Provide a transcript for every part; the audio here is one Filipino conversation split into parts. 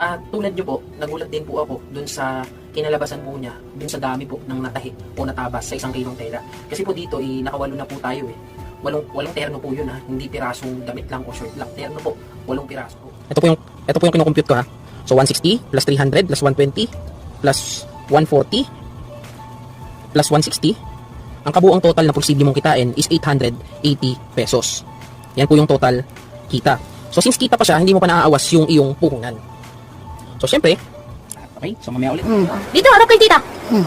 At tulad nyo po, nagulat din po ako dun sa kinalabasan po niya, dun sa dami po ng natahi o natabas sa isang kilong tela. Kasi po dito, eh, nakawalo na po tayo eh. Walong, walong terno po yun ha, hindi pirasong damit lang o short lang. Terno po, walong piraso po. Ito po yung ito po yung kino-compute ko ha. So 160 plus 300 plus 120 plus 140 plus 160. Ang kabuang total na posible mong kitain is 880 pesos. Yan po yung total kita. So since kita pa siya, hindi mo pa naaawas yung iyong puhunan. So syempre, okay, so mamaya ulit. Hmm. Dito, harap kay tita. Hmm.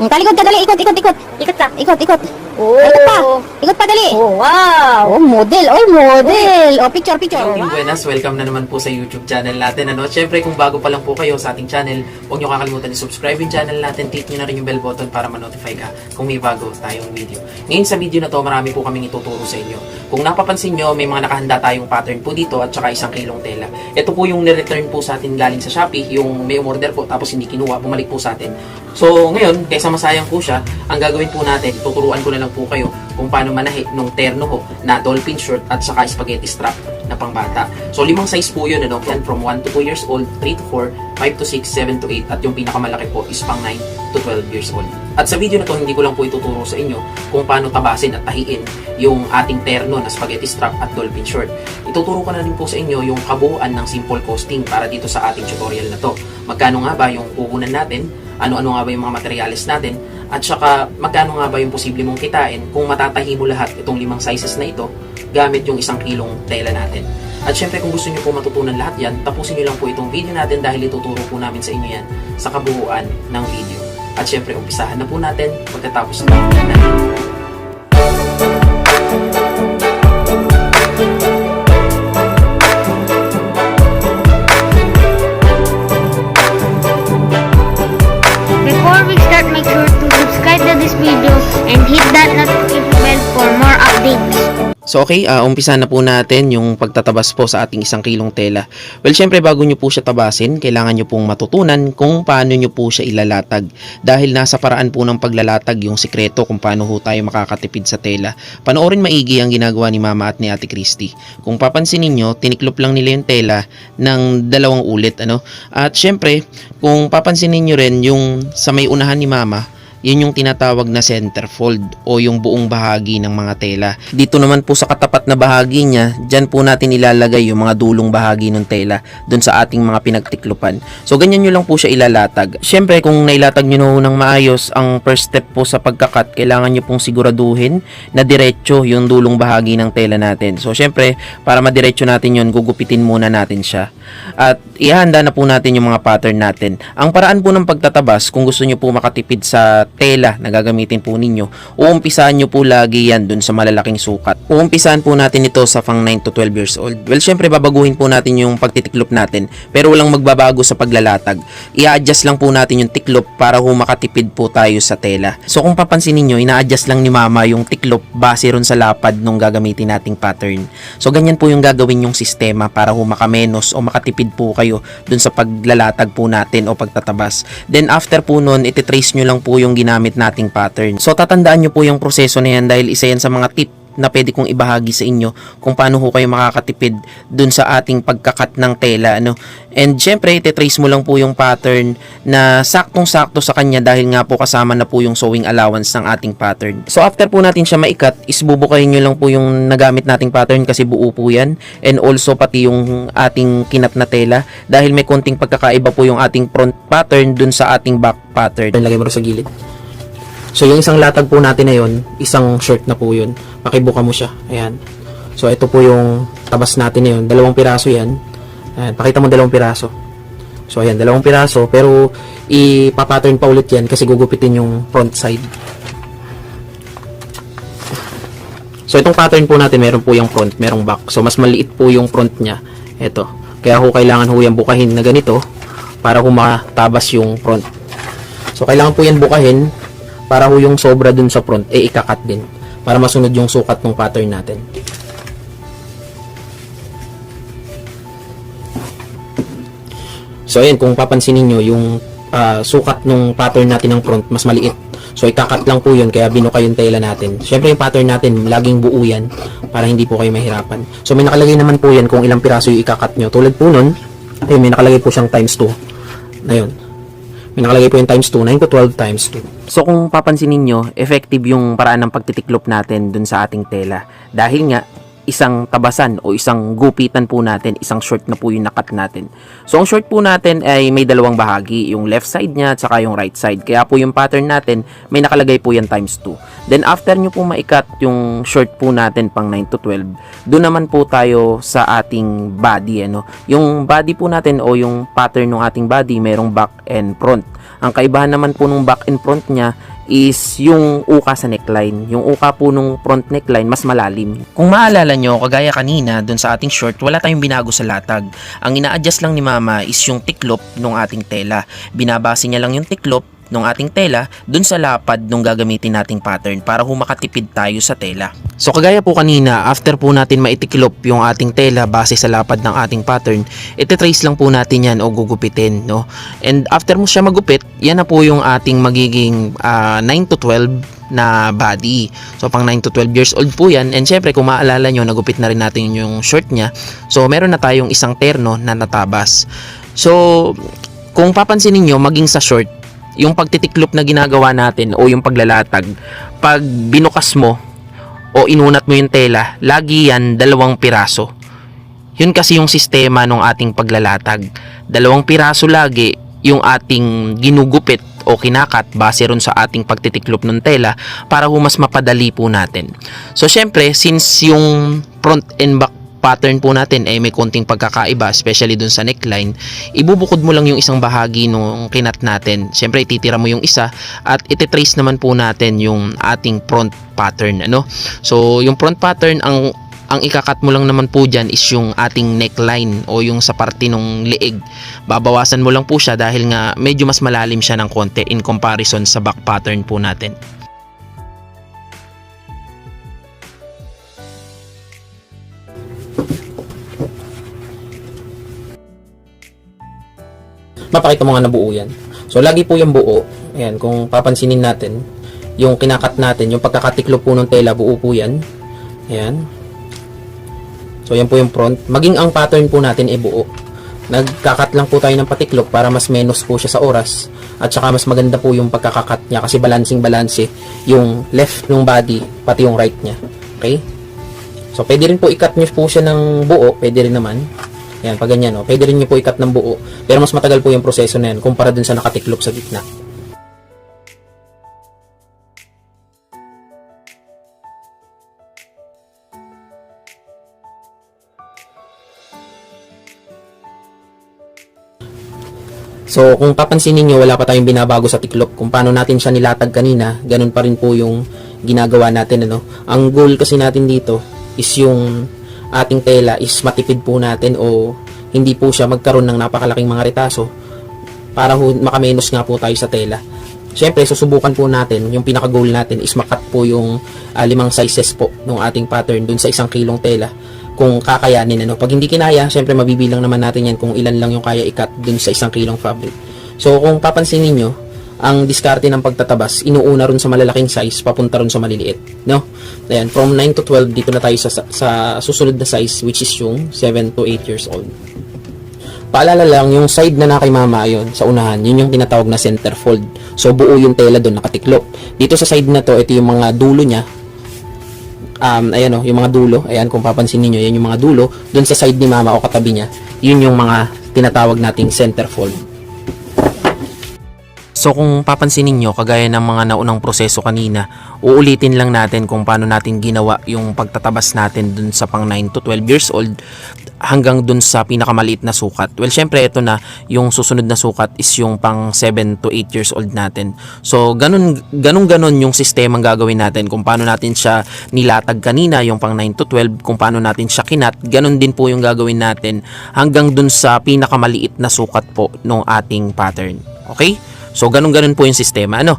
Hmm, talikod ka, dali. Ikot, ikot, ikot. Ikot ka. Ikot, ikot. Oh. Ikot pa. Ikot pa, dali. Oh, wow. Oh, model. Oh, model. Oh, picture, picture. Hello, buenas. Welcome na naman po sa YouTube channel natin. Ano? Siyempre, kung bago pa lang po kayo sa ating channel, huwag nyo kakalimutan i-subscribe yung channel natin. Click nyo na rin yung bell button para ma-notify ka kung may bago tayong video. Ngayon sa video na to, marami po kaming ituturo sa inyo. Kung napapansin nyo, may mga nakahanda tayong pattern po dito at saka isang kilong tela. Ito po yung nireturn po sa atin galing sa Shopee, yung may umorder po tapos hindi kinuha, bumalik po sa atin. So, ngayon, kaysa masayang po siya, ang gagawin po natin, tuturuan ko na lang po kayo kung paano manahi nung terno ho na dolphin shirt at saka spaghetti strap na pangbata. So, limang size po yun, ano? Yan from 1 to 2 years old, 3 to 4, 5 to 6, 7 to 8, at yung pinakamalaki po is pang 9 to 12 years old. At sa video na to, hindi ko lang po ituturo sa inyo kung paano tabasin at tahiin yung ating terno na spaghetti strap at dolphin shirt. Ituturo ko na rin po sa inyo yung kabuuan ng simple costing para dito sa ating tutorial na to. Magkano nga ba yung puhunan natin, ano-ano nga ba yung mga materials natin, at saka magkano nga ba yung posible mong kitain kung matatahi mo lahat itong limang sizes na ito gamit yung isang kilong tela natin. At syempre kung gusto nyo po matutunan lahat yan, tapusin nyo lang po itong video natin dahil ituturo po namin sa inyo yan sa kabuuan ng video. At syempre umpisahan na po natin pagkatapos ng natin. So okay, uh, umpisa na po natin yung pagtatabas po sa ating isang kilong tela. Well, syempre bago nyo po siya tabasin, kailangan nyo pong matutunan kung paano nyo po siya ilalatag. Dahil nasa paraan po ng paglalatag yung sikreto kung paano ho tayo makakatipid sa tela. Panoorin maigi ang ginagawa ni Mama at ni Ate Christy. Kung papansin niyo, tiniklop lang nila yung tela ng dalawang ulit. ano At syempre, kung papansin niyo rin yung sa may unahan ni Mama, yun yung tinatawag na centerfold o yung buong bahagi ng mga tela. Dito naman po sa katapat na bahagi niya, dyan po natin ilalagay yung mga dulong bahagi ng tela dun sa ating mga pinagtiklupan. So ganyan nyo lang po siya ilalatag. Siyempre kung nailatag nyo na ng maayos, ang first step po sa pagkakat, kailangan nyo pong siguraduhin na diretso yung dulong bahagi ng tela natin. So siyempre, para madiretso natin yun, gugupitin muna natin siya. At ihanda na po natin yung mga pattern natin. Ang paraan po ng pagtatabas, kung gusto nyo po makatipid sa tela na gagamitin po ninyo, uumpisahan nyo po lagi yan dun sa malalaking sukat. Uumpisahan po natin ito sa pang 9 to 12 years old. Well, syempre babaguhin po natin yung pagtitiklop natin, pero walang magbabago sa paglalatag. I-adjust lang po natin yung tiklop para ho makatipid po tayo sa tela. So kung papansin niyo, ina-adjust lang ni mama yung tiklop base ron sa lapad nung gagamitin nating pattern. So ganyan po yung gagawin yung sistema para ho makamenos o makatipid po kayo dun sa paglalatag po natin o pagtatabas. Then after po nun, ititrace nyo lang po yung ginamit nating pattern. So tatandaan nyo po yung proseso na yan dahil isa yan sa mga tip na pwede kong ibahagi sa inyo kung paano ho kayo makakatipid dun sa ating pagkakat ng tela ano. And syempre, ititrace mo lang po yung pattern na saktong-sakto sa kanya dahil nga po kasama na po yung sewing allowance ng ating pattern. So after po natin siya maikat, is bubukayin nyo lang po yung nagamit nating pattern kasi buo po yan. And also pati yung ating kinat na tela dahil may konting pagkakaiba po yung ating front pattern dun sa ating back pattern. Lagay mo sa gilid. So yung isang latag po natin na yun, isang shirt na po yun. Pakibuka mo siya. Ayan. So ito po yung tabas natin na yun. Dalawang piraso yan. Ayan. Pakita mo dalawang piraso. So ayan, dalawang piraso. Pero ipapattern pa ulit yan kasi gugupitin yung front side. So itong pattern po natin, meron po yung front, merong back. So mas maliit po yung front niya. Ito. Kaya ho kailangan ho yan bukahin na ganito para ho matabas yung front. So kailangan po yan bukahin para ho yung sobra dun sa front eh ikakat din para masunod yung sukat ng pattern natin. So ayan kung papansinin nyo yung ah, sukat ng pattern natin ng front mas maliit. So ikakat lang po yun kaya binuka yung tela natin. Syempre yung pattern natin laging buo yan para hindi po kayo mahirapan. So may nakalagay naman po yan kung ilang piraso yung ikakat nyo. Tulad po nun, Ayun, may nakalagay po siyang times 2. Ayun. May nakalagay po yung times 2. 9 to 12 times 2. So kung papansin ninyo, effective yung paraan ng pagtitiklop natin dun sa ating tela. Dahil nga, isang tabasan o isang gupitan po natin, isang short na po yung nakat natin. So ang short po natin ay may dalawang bahagi, yung left side niya at saka yung right side. Kaya po yung pattern natin, may nakalagay po yan times 2. Then after nyo po maikat yung short po natin pang 9 to 12, doon naman po tayo sa ating body. Ano? Yung body po natin o yung pattern ng ating body, mayroong back and front. Ang kaibahan naman po ng back and front niya is yung uka sa neckline. Yung uka po nung front neckline mas malalim. Kung maalala nyo, kagaya kanina, dun sa ating short, wala tayong binago sa latag. Ang ina-adjust lang ni mama is yung tiklop ng ating tela. Binabase niya lang yung tiklop ng ating tela dun sa lapad nung gagamitin nating pattern para humakatipid tayo sa tela. So kagaya po kanina, after po natin maitiklop yung ating tela base sa lapad ng ating pattern, ititrace lang po natin yan o gugupitin. No? And after mo siya magupit, yan na po yung ating magiging ah, 9 to 12 na body. So pang 9 to 12 years old po yan. And syempre kung maalala nyo, nagupit na rin natin yung short niya. So meron na tayong isang terno na natabas. So kung papansin niyo maging sa short, yung pagtitiklop na ginagawa natin o yung paglalatag, pag binukas mo o inunat mo yung tela, lagi yan dalawang piraso. Yun kasi yung sistema ng ating paglalatag. Dalawang piraso lagi yung ating ginugupit o kinakat base ron sa ating pagtitiklop ng tela para humas mapadali po natin. So syempre, since yung front and back pattern po natin ay may konting pagkakaiba, especially dun sa neckline, ibubukod mo lang yung isang bahagi nung kinat natin. Siyempre, ititira mo yung isa at ititrace naman po natin yung ating front pattern. Ano? So, yung front pattern, ang ang ikakat mo lang naman po dyan is yung ating neckline o yung sa parte ng leeg. Babawasan mo lang po siya dahil nga medyo mas malalim siya ng konti in comparison sa back pattern po natin. Mapakita mo nga na buo yan. So, lagi po yung buo. Ayan, kung papansinin natin, yung kinakat natin, yung pagkakatiklo po ng tela, buo po yan. Ayan. So, yan po yung front. Maging ang pattern po natin ay buo. Nagkakat lang po tayo ng patiklop para mas menos po siya sa oras. At saka mas maganda po yung pagkakakat niya kasi balancing-balanse yung left ng body, pati yung right niya. Okay? So, pwede rin po ikat nyo po siya ng buo. Pwede rin naman. Yan, pag ganyan, oh. Pwede rin nyo po ikat ng buo. Pero mas matagal po yung proseso na yan kumpara dun sa nakatiklop sa gitna. So, kung papansinin nyo, wala pa tayong binabago sa tiklop. Kung paano natin siya nilatag kanina, ganun pa rin po yung ginagawa natin. Ano? Ang goal kasi natin dito is yung ating tela is matipid po natin o hindi po siya magkaroon ng napakalaking mga retaso para ho, makamenos nga po tayo sa tela. Siyempre, susubukan po natin, yung pinaka-goal natin is makat po yung ah, limang sizes po ng ating pattern dun sa isang kilong tela kung kakayanin ano. Pag hindi kinaya, syempre mabibilang naman natin yan kung ilan lang yung kaya ikat dun sa isang kilong fabric. So kung papansin niyo, ang diskarte ng pagtatabas, inuuna rin sa malalaking size, papunta rin sa maliliit. No? Ayan, from 9 to 12, dito na tayo sa, sa susunod na size, which is yung 7 to 8 years old. Paalala lang, yung side na na kay mama yun, sa unahan, yun yung tinatawag na center fold. So, buo yung tela doon, nakatiklop. Dito sa side na to, ito yung mga dulo niya. Um, ayan o, yung mga dulo. Ayan, kung papansin niyo yan yung mga dulo. Doon sa side ni mama o katabi niya, yun yung mga tinatawag nating center fold. So kung papansinin nyo, kagaya ng mga naunang proseso kanina, uulitin lang natin kung paano natin ginawa yung pagtatabas natin dun sa pang 9 to 12 years old hanggang dun sa pinakamaliit na sukat. Well, syempre ito na, yung susunod na sukat is yung pang 7 to 8 years old natin. So, ganun, ganun ganun yung sistema ang gagawin natin kung paano natin siya nilatag kanina, yung pang 9 to 12, kung paano natin siya kinat, ganun din po yung gagawin natin hanggang dun sa pinakamaliit na sukat po ng ating pattern. Okay? So, ganun-ganun po yung sistema. Ano?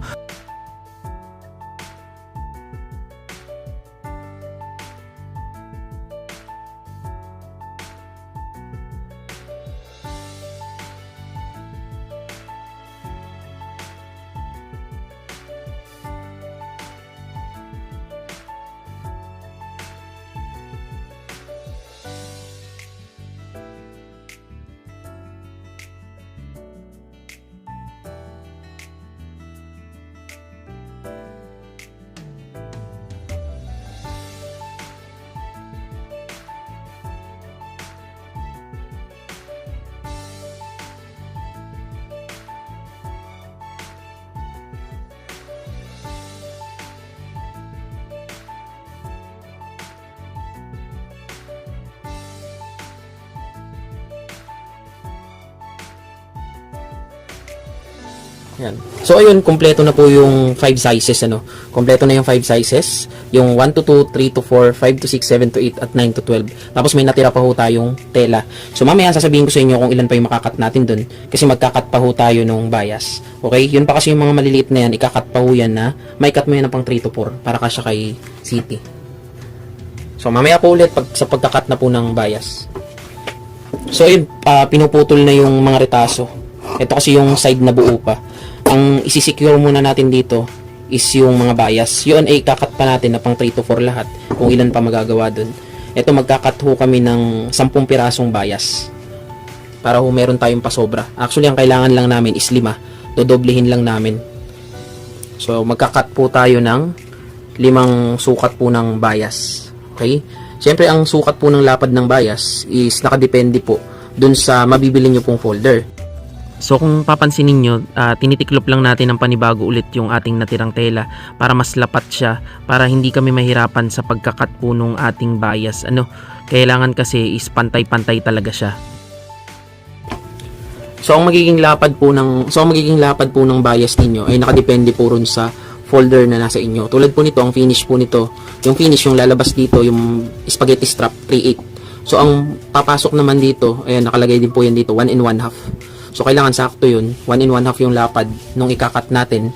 Yan. So ayun, kumpleto na po yung 5 sizes ano. Kumpleto na yung 5 sizes, yung 1 to 2, 3 to 4, 5 to 6, 7 to 8 at 9 to 12. Tapos may natira pa ho tayong tela. So mamaya sasabihin ko sa inyo kung ilan pa yung makakat natin dun kasi magkakat pa ho tayo nung bias. Okay? Yun pa kasi yung mga maliliit na yan, ikakat pa ho yan na may cut mo yan ng pang 3 to 4 para kasya kay City. So mamaya po ulit pag, sa pagkakat na po ng bias. So ayun, ah, pinuputol na yung mga retaso. Ito kasi yung side na buo pa. Ang isisecure muna natin dito is yung mga bias. Yun ay kakat pa natin na pang 3 to 4 lahat kung ilan pa magagawa dun. Ito magkakat ho kami ng 10 pirasong bias. Para ho meron tayong pasobra. Actually, ang kailangan lang namin is 5. Dodoblehin lang namin. So, magkakat po tayo ng limang sukat po ng bias. Okay? Siyempre, ang sukat po ng lapad ng bias is nakadepende po dun sa mabibili nyo pong folder. So kung papansinin nyo, ah, tinitiklop lang natin ng panibago ulit yung ating natirang tela para mas lapat siya, para hindi kami mahirapan sa pagkakat po nung ating bias. Ano, kailangan kasi is pantay-pantay talaga siya. So ang magiging lapad po ng so ang magiging lapad po ng bias ninyo ay nakadepende po ron sa folder na nasa inyo. Tulad po nito, ang finish po nito, yung finish yung lalabas dito, yung spaghetti strap 3/8. So ang papasok naman dito, ayan nakalagay din po yan dito, 1 and 1 half. So kailangan sakto yun, 1 and 1 half yung lapad nung ikakat natin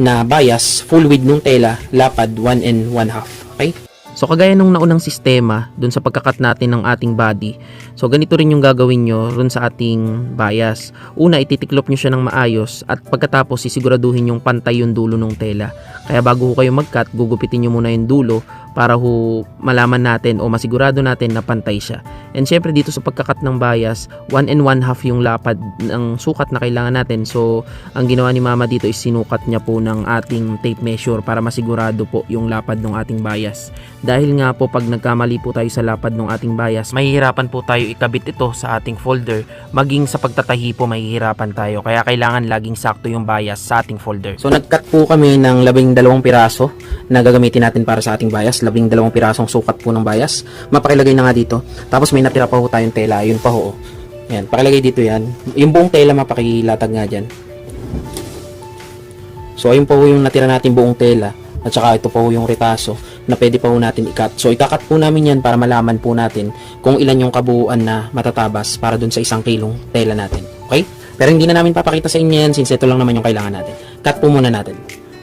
na bias, full width nung tela, lapad 1 and 1 half. Okay? So kagaya nung naunang sistema dun sa pagkakat natin ng ating body. So ganito rin yung gagawin nyo dun sa ating bias. Una, ititiklop nyo siya ng maayos at pagkatapos sisiguraduhin yung pantay yung dulo ng tela. Kaya bago ho kayo mag-cut, gugupitin nyo muna yung dulo para ho malaman natin o masigurado natin na pantay siya. And syempre dito sa pagkakat ng bias, 1 and 1 half yung lapad ng sukat na kailangan natin. So ang ginawa ni mama dito is sinukat niya po ng ating tape measure para masigurado po yung lapad ng ating bias. Dahil nga po pag nagkamali po tayo sa lapad ng ating bias, mahihirapan po tayo ikabit ito sa ating folder. Maging sa pagtatahi po mahihirapan tayo. Kaya kailangan laging sakto yung bias sa ating folder. So nag-cut po kami ng labing dalawang piraso na gagamitin natin para sa ating bias. Labing dalawang pirasong sukat po ng bias. Mapakilagay na nga dito. Tapos may natira pa po tayong tela. Yun pa ho. Yan, pakilagay dito yan. Yung buong tela mapakilatag nga dyan. So ayun po yung natira natin buong tela. At saka ito po yung retaso na pwede pa po natin i-cut. So ikakat po namin yan para malaman po natin kung ilan yung kabuuan na matatabas para dun sa isang kilong tela natin. Okay? Pero hindi na namin papakita sa inyo yan since ito lang naman yung kailangan natin. Cut po muna natin.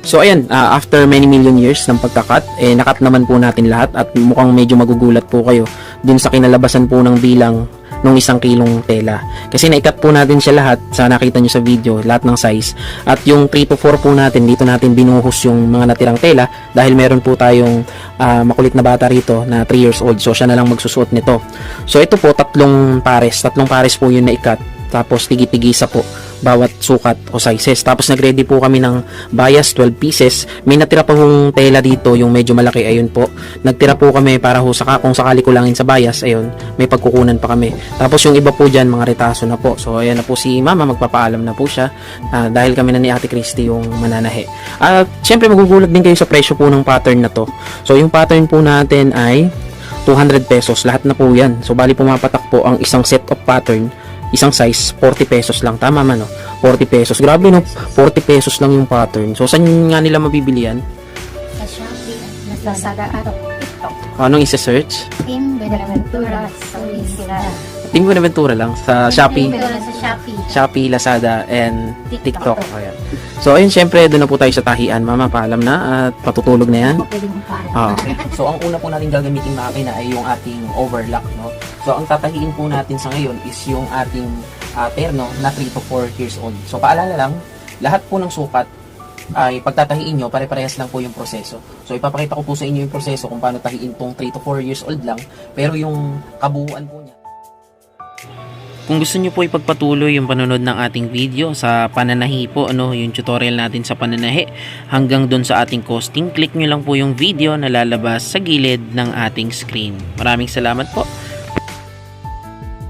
So ayan, ah, after many million years ng pagkakat, eh nakat naman po natin lahat at mukhang medyo magugulat po kayo dun sa kinalabasan po ng bilang nung isang kilong tela. Kasi naikat po natin siya lahat sa nakita nyo sa video, lahat ng size. At yung 3 to 4 po natin, dito natin binuhos yung mga natirang tela dahil meron po tayong ah, makulit na bata rito na 3 years old. So siya na lang magsusuot nito. So ito po, tatlong pares. Tatlong pares po yun na ikat. Tapos tigi-tigisa po bawat sukat o sizes. Tapos nagready po kami ng bias 12 pieces. May natira pa hong tela dito, yung medyo malaki. Ayun po. Nagtira po kami para ho saka kung sakali kulangin sa bias, ayun, may pagkukunan pa kami. Tapos yung iba po dyan, mga retaso na po. So ayan na po si mama, magpapaalam na po siya ah, dahil kami na ni Ate Christy yung mananahe. At syempre magugulat din kayo sa presyo po ng pattern na to. So yung pattern po natin ay 200 pesos. Lahat na po yan. So bali pumapatak po ang isang set of pattern isang size 40 pesos lang tama man no 40 pesos grabe no 40 pesos lang yung pattern so saan nga nila mabibili yan Sa Shopee, Lazada at TikTok. anong isa-search Team Benaventura sa sila. Team Buenaventura lang sa Shopee Benaventura sa Shopee. Shopee, Lazada, and TikTok. TikTok. Ayan. So, ayun, syempre, doon na po tayo sa tahian. Mama, paalam na at patutulog na yan. Para. Ah, okay. So, ang una po natin gagamitin makina ay yung ating overlock, no? So, ang tatahiin po natin sa ngayon is yung ating ah, terno na 3 to 4 years old. So, paalala lang, lahat po ng sukat ay pagtatahiin nyo, pare-parehas lang po yung proseso. So, ipapakita ko po sa inyo yung proseso kung paano tahiin tong 3 to 4 years old lang, pero yung kabuuan po niya. Kung gusto nyo po ipagpatuloy yung panonood ng ating video sa pananahi po, ano, yung tutorial natin sa pananahi, hanggang doon sa ating costing, click nyo lang po yung video na lalabas sa gilid ng ating screen. Maraming salamat po